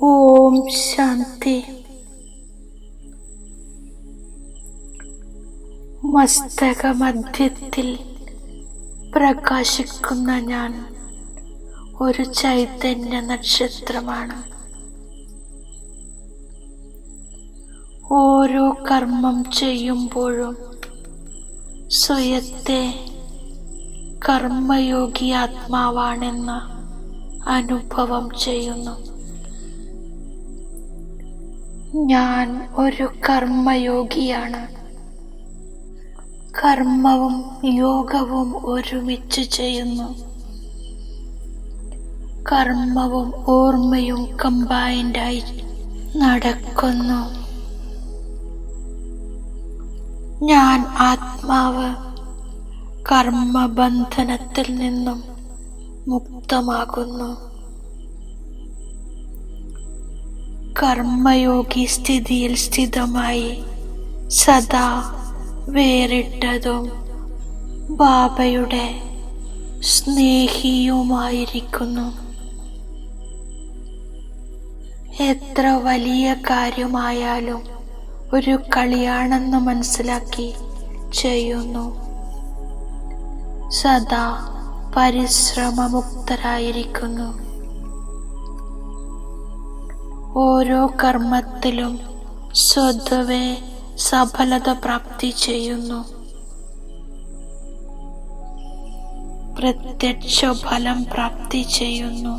ഓം ശാന്തി. മസ്തകമധ്യത്തിൽ പ്രകാശിക്കുന്ന ഞാൻ ഒരു ചൈതന്യ നക്ഷത്രമാണ്. ഓരോ കർമ്മം ചെയ്യുമ്പോഴും സ്വയത്തെ കർമ്മയോഗി ആത്മാവാണെന്ന അനുഭവം ചെയ്യുന്നു. ഞാൻ ഒരു കർമ്മയോഗിയാണ്. കർമ്മവും യോഗവും ഒരുമിച്ച് ചെയ്യുന്നു. കർമ്മവും ഓർമ്മയും കമ്പൈൻഡായി നടക്കുന്നു. ഞാൻ ആത്മാവ് കർമ്മബന്ധനത്തിൽ നിന്നും മുക്തമാകുന്നു. കർമ്മയോഗി സ്ഥിതിയിൽ സ്ഥിതമായി സദാ വേറിട്ടതും ബാബയുടെ സ്നേഹിയുമായിരിക്കുന്നു. എത്ര വലിയ കാര്യമായാലും ഒരു കളിയാണെന്ന് മനസ്സിലാക്കി ചെയ്യുന്നു. സദാ പരിശ്രമമുക്തരായിരിക്കുന്നു. ഓരോ കർമ്മത്തിലും സ്വതവേ സഫലത പ്രാപ്തി ചെയ്യുന്നു. പ്രത്യക്ഷ ഫലം പ്രാപ്തി ചെയ്യുന്നു.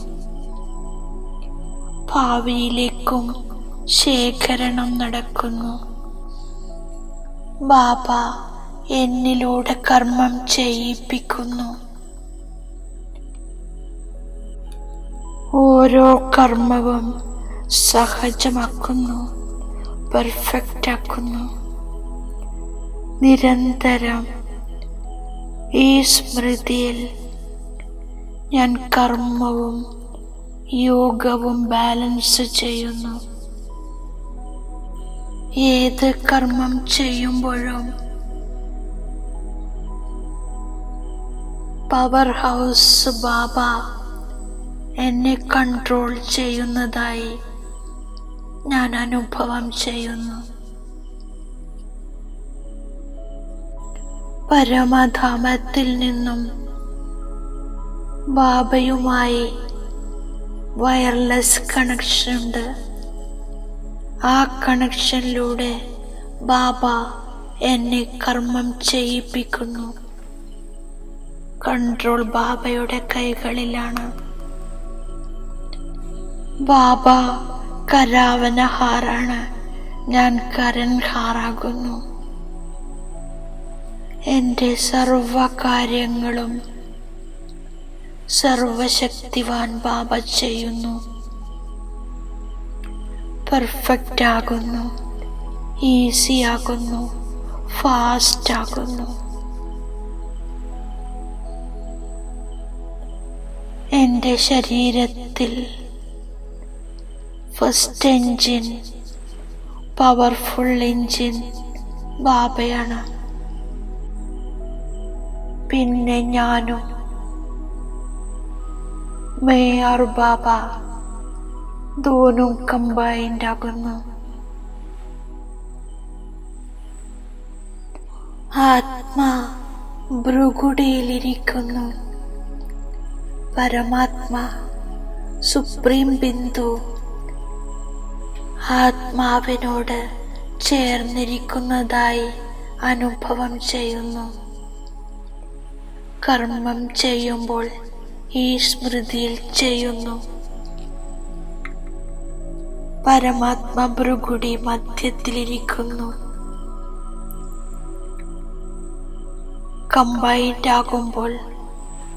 ഭാവിയിലേക്കും ശേഖരണം നടക്കുന്നു. ബാബ എന്നിലൂടെ കർമ്മം ചെയ്യിപ്പിക്കുന്നു. ഓരോ കർമ്മവും സഹജമാക്കുന്നു പെർഫെക്റ്റ് ആക്കുന്നു നിരന്തരം ഈ സ്മൃതിയിൽ ഞാൻ കർമ്മവും യോഗവും ബാലൻസ് ചെയ്യുന്നു. ഏത് കർമ്മം ചെയ്യുമ്പോഴും പവർ ഹൗസ് ബാബ എന്നെ കൺട്രോൾ ചെയ്യുന്നതായി ഞാൻ അനുഭവം ചെയ്യുന്നു. പരമധാമത്തിൽ നിന്നും ബാബയുമായി വയർലെസ് കണക്ഷൻ ഉണ്ട്. ആ കണക്ഷനിലൂടെ ബാബ എന്നെ കർമ്മം ചെയ്യിപ്പിക്കുന്നു. കൺട്രോൾ ബാബയുടെ കൈകളിലാണ്. ബാബ കരാവനഹാറാണ്. ഞാൻ കരൻഹാറാകുന്നു. എന്റെ സർവകാര്യങ്ങളും സർവശക്തിവാൻ ബാബ ചെയ്യുന്നു. പെർഫെക്റ്റ് ആകുന്നു ഈസി ആകുന്നു ഫാസ്റ്റ് ആകുന്നു എന്റെ ശരീരത്തിൽ ഫസ്റ്റ് എൻജിൻ പവർഫുൾ എൻജിൻ ബാബയാണ്. പിന്നെ ഞാനും. മേയർ ബാബ ദോനും കമ്പൈൻഡ് ആകുന്നു. ആത്മാ ഭ്രുകുടിയിലിരിക്കുന്നു. പരമാത്മാ സുപ്രീം ബിന്ദു. ആത്മാവിനോട് ചേർന്നിരിക്കുന്നതായി അനുഭവം ചെയ്യുന്നു. കർമ്മം ചെയ്യുമ്പോൾ ഈ സ്മൃതിയിൽ ചെയ്യുന്നു. പരമാത്മ ഭൃഗുടി മധ്യത്തിലിരിക്കുന്നു. കമ്പൈൻഡ് ആകുമ്പോൾ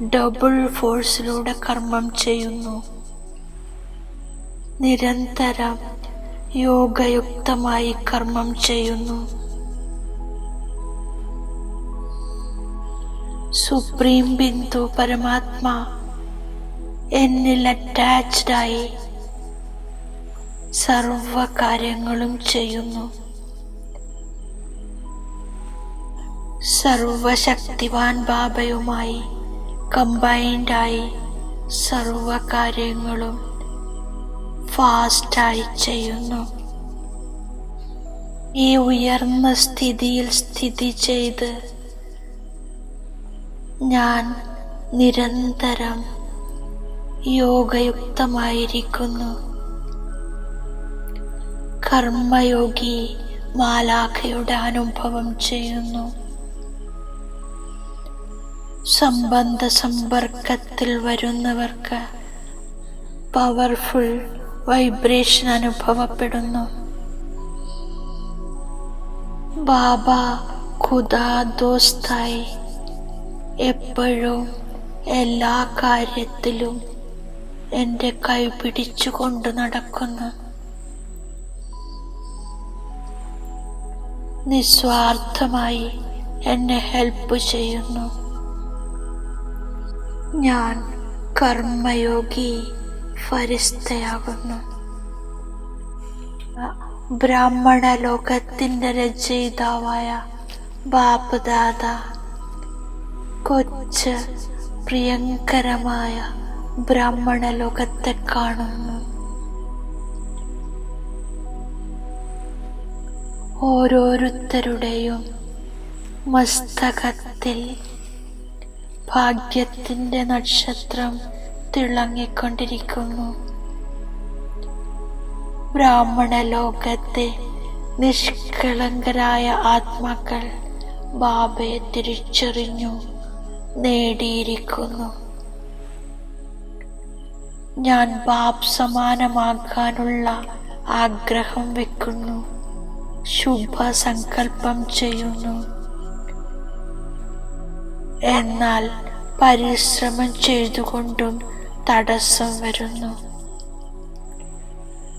ഡബിൾ ഫോഴ്സിലൂടെ കർമ്മം ചെയ്യുന്നു. നിരന്തരം യോഗയുക്തമായി കർമ്മം ചെയ്യുന്നു. സുപ്രീം ബിന്ദു പരമാത്മ എന്നിൽ അറ്റാച്ച്ഡായി സർവ കാര്യങ്ങളും ചെയ്യുന്നു. സർവശക്തിവാൻ ബാബയുമായി കമ്പൈൻഡായി സർവ കാര്യങ്ങളും ഫാസ്റ്റായി ചെയ്യുന്നു. ഈ ഉയർന്ന സ്ഥിതിയിൽ സ്ഥിതി ചെയ്ത് ഞാൻ നിരന്തരം യോഗയുക്തമായിരിക്കുന്നു. കർമ്മയോഗി മാലാഖയുടെ അനുഭവം ചെയ്യുന്നു. സംബന്ധ സമ്പർക്കത്തിൽ വരുന്നവർക്ക് പവർഫുൾ വൈബ്രേഷൻ അനുഭവപ്പെടുന്നു. ബാബ ഖുദാ ദോസ്തായി. എപ്പോഴും എല്ലാ കാര്യത്തിലും എന്റെ കൈ പിടിച്ചുകൊണ്ട് നടക്കുന്നു. നിസ്വാർത്ഥമായി എന്നെ ഹെൽപ്പ് ചെയ്യുന്നു. ഞാൻ കർമ്മയോഗി. ഫരിസ്തയാകുന്നു ബ്രാഹ്മണ ലോകത്തിന്റെ രചയിതാവായ ബാപ്പദാദ കൊച്ച് പ്രിയങ്കരമായ ബ്രാഹ്മണ ലോകത്തെ കാണുന്നു. ഓരോരുത്തരുടെയും മസ്തകത്തിൽ ഭാഗ്യത്തിന്റെ നക്ഷത്രം തിളങ്ങിക്കൊണ്ടിരിക്കുന്നു. ബ്രാഹ്മണ ലോകത്തെ നിഷ്കളങ്കരായ ആത്മാക്കൾ ബാബയെ തിരിച്ചറിഞ്ഞു നേടിയിരിക്കുന്നു. ഞാൻ ബാബ് സമാനമാകാനുള്ള ആഗ്രഹം വെക്കുന്നു ശുഭസങ്കല്പം ചെയ്യുന്നു. എന്നാൽ പരിശ്രമം ചെയ്തുകൊണ്ടും തടസ്സം വരുന്നു.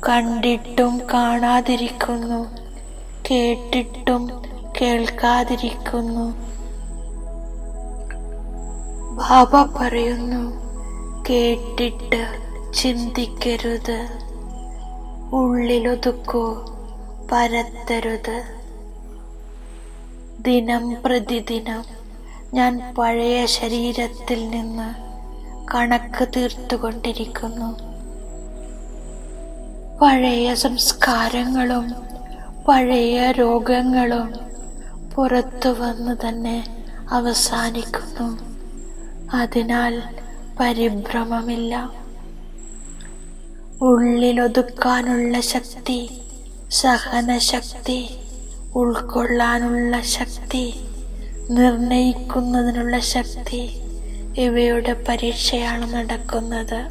കണ്ടിട്ടും കാണാതിരിക്കുന്നു. കേട്ടിട്ടും കേൾക്കാതിരിക്കുന്നു. ബാബ പറയുന്നു കേട്ടിട്ട് ചിന്തിക്കരുത്. ഉള്ളിലൊതുക്കോ പരത്തരുത്. ദിനം പ്രതിദിനം ഞാൻ പഴയ ശരീരത്തിൽ നിന്ന് കണക്ക് തീർത്തുകൊണ്ടിരിക്കുന്നു. പഴയ സംസ്കാരങ്ങളും പഴയ രോഗങ്ങളും പുറത്തു വന്ന് തന്നെ അവസാനിക്കുന്നു. അതിനാൽ പരിഭ്രമമില്ല. ഉള്ളിലൊതുക്കാനുള്ള ശക്തി സഹനശക്തി ഉൾക്കൊള്ളാനുള്ള ശക്തി നിർണയിക്കുന്നതിനുള്ള ശക്തി ഇവയുടെ പരീക്ഷയാണ് നടക്കുന്നത്.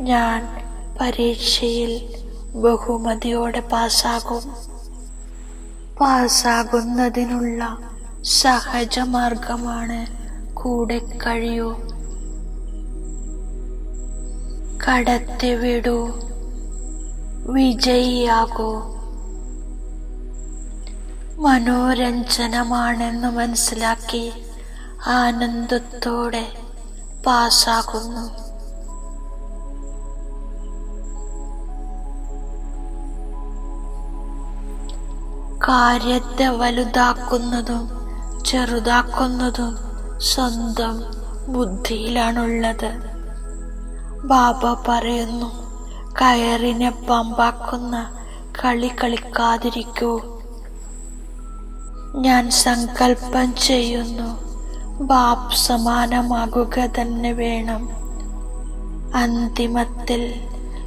ഞാൻ പരീക്ഷയിൽ ബഹുമതിയോടെ പാസ്സാകും. പാസ്സാകുന്നതിനുള്ള സഹജമാർഗമാണ് കൂടെ കഴിയൂ. കടത്തിവിടൂ വിജയിയാകൂ. മനോരഞ്ജനമാണെന്ന് മനസ്സിലാക്കി ആനന്ദത്തോടെ പാസ്സാകുന്നു. കാര്യത്തെ വലുതാക്കുന്നതും ചെറുതാക്കുന്നതും സ്വന്തം ബുദ്ധിയിലാണുള്ളത്. ബാബ പറയുന്നു കയറിനെ പമ്പാക്കുന്ന കളി കളിക്കാതിരിക്കൂ. ഞാൻ സങ്കല്പം ചെയ്യുന്നു. ബാബ് സമാനമാകുക തന്നെ വേണം. അന്തിമത്തിൽ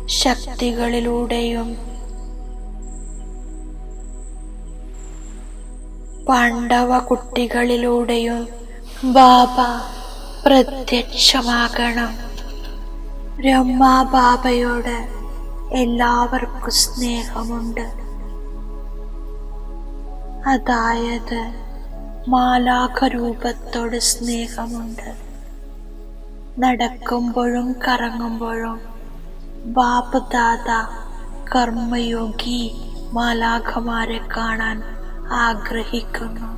ശക്തികളിലൂടെയും പാണ്ഡവ കുട്ടികളിലൂടെയും ബാബ പ്രത്യക്ഷമാകണം. ബ്രഹ്മാ ബാബയോട് എല്ലാവർക്കും സ്നേഹമുണ്ട്. അതായത് മാലാഖ രൂപത്തോട് സ്നേഹമുണ്ട്. നടക്കുമ്പോഴും കറങ്ങുമ്പോഴും ബാപ്പ് ദാദ കർമ്മയോഗി മാലാഖമാരെ കാണാൻ ആഗ്രഹിക്കുന്നു.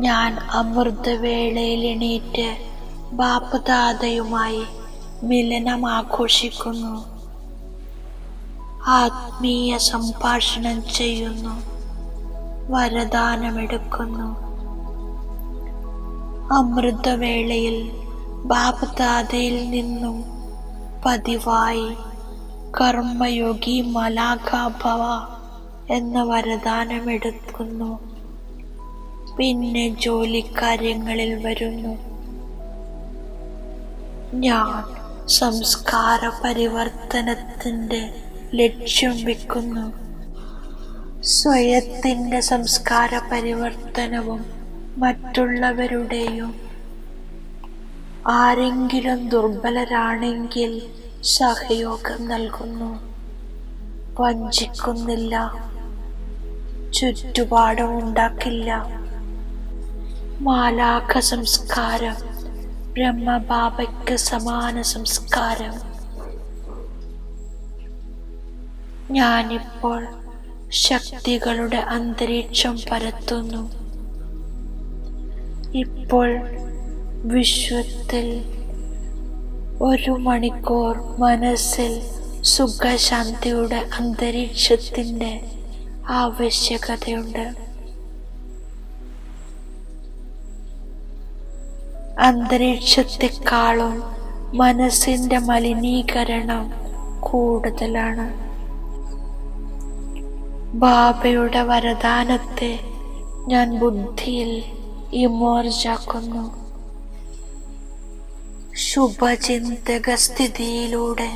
ഞാൻ അമൃതവേളയിൽ എണീറ്റ് ബാപ്പ് ദാദയുമായി മിലനം ആഘോഷിക്കുന്നു. ആത്മീയ സംഭാഷണം ചെയ്യുന്നു. വരദാനമെടുക്കുന്നു. അമൃതവേളയിൽ ബാപദാദയിൽ നിന്നും പതിവായി കർമ്മയോഗി മലാഖാഭവ എന്ന വരദാനമെടുക്കുന്നു. പിന്നെ ജോലിക്കാര്യങ്ങളിൽ വരുന്നു. ഞാൻ സംസ്കാര പരിവർത്തനത്തിന്റെ ലക്ഷ്യം വെക്കുന്നു. സ്വയത്തിന്റെ സംസ്കാര പരിവർത്തനവും മറ്റുള്ളവരുടെയും ആരെങ്കിലും ദുർബലരാണെങ്കിൽ സഹയോഗം നൽകുന്നു. വഞ്ചിക്കുന്നില്ല. ചുറ്റുപാടും ഉണ്ടാക്കില്ല. മാലാഖ സംസ്കാരം ബ്രഹ്മബാബയ്ക്ക് സമാന സംസ്കാരം. ഞാനിപ്പോൾ ശക്തികളുടെ അന്തരീക്ഷം പരത്തുന്നു. ഇപ്പോൾ വിശ്വത്തിൽ ഒരു മണിക്കൂർ മനസ്സിൽ സുഖശാന്തിയുടെ അന്തരീക്ഷത്തിന്റെ ആവശ്യകതയുണ്ട്. അന്തരീക്ഷത്തെക്കാളും മനസ്സിന്റെ മലിനീകരണം കൂടുതലാണ്. ബാബയുടെ വരദാനത്തെ ഞാൻ ബുദ്ധിയിൽ ഇമോർജാക്കുന്നു ശുഭചിന്തക സ്ഥിതിയിലൂടെ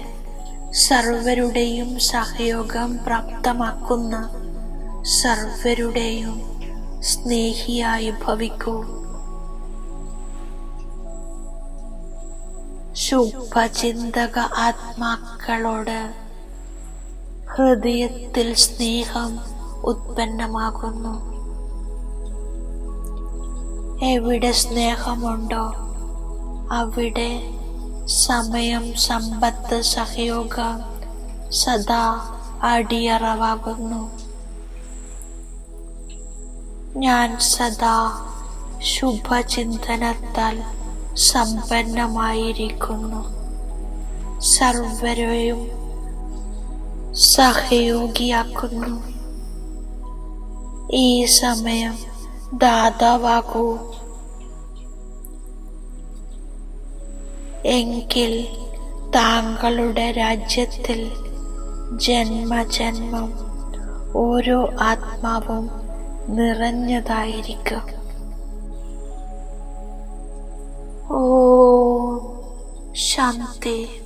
സർവരുടെയും സഹയോഗം പ്രാപ്തമാക്കുന്ന സർവരുടെയും സ്നേഹിയായി ഭവിക്കൂ. ശുഭചിന്തക ആത്മാക്കളോട് ഹൃദയത്തിൽ സ്നേഹം ഉത്പന്നമാകുന്നു. എവിടെ സ്നേഹമുണ്ടോ അവിടെ സമയം സമ്പത്ത് സഹയോഗം സദാ അടിയറവാകുന്നു. ഞാൻ സദാ ശുഭചിന്തനത്താൽ സമ്പന്നമായിരിക്കുന്നു. സർവരെയും സഹയോഗിയാക്കുന്നു ഈ സമയം ദാതാവാകൂ. എങ്കിൽ താങ്കളുടെ രാജ്യത്തിൽ ജന്മജന്മം ഓരോ ആത്മാവും നിറഞ്ഞതായിരിക്കും. ഓ ശാന്തി.